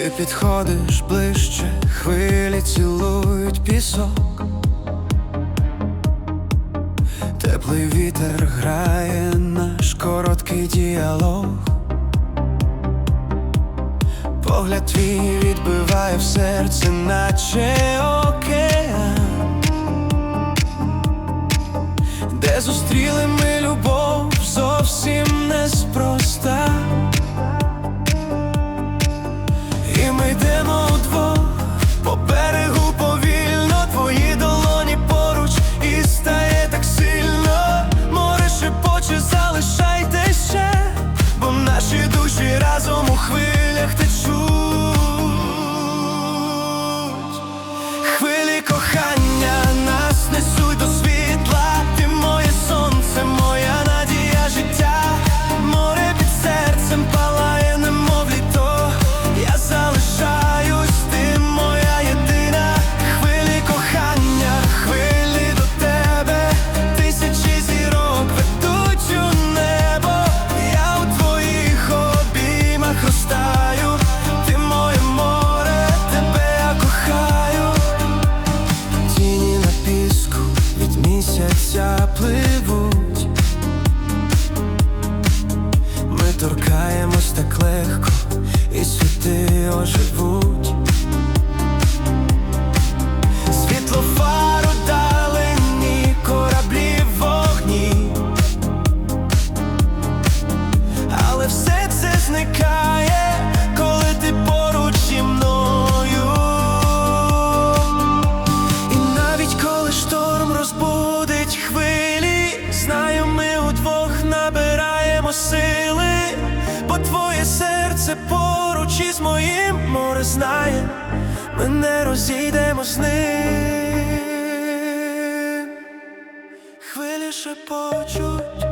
Ти підходиш ближче, хвилі цілують пісок. Теплий вітер грає наш короткий діалог. Погляд твій відбиває в серце, наче разом у хвилях торкаємось так легко, і світи оживуть. Світлофару далині, кораблі вогні. Але все це зникає, коли ти поруч зі мною. І навіть коли шторм розбудить хвилі, знаю, ми удвох набираємо твоє серце поруч із моїм море знає, ми не розійдемо з ним. Хвилі шепочуть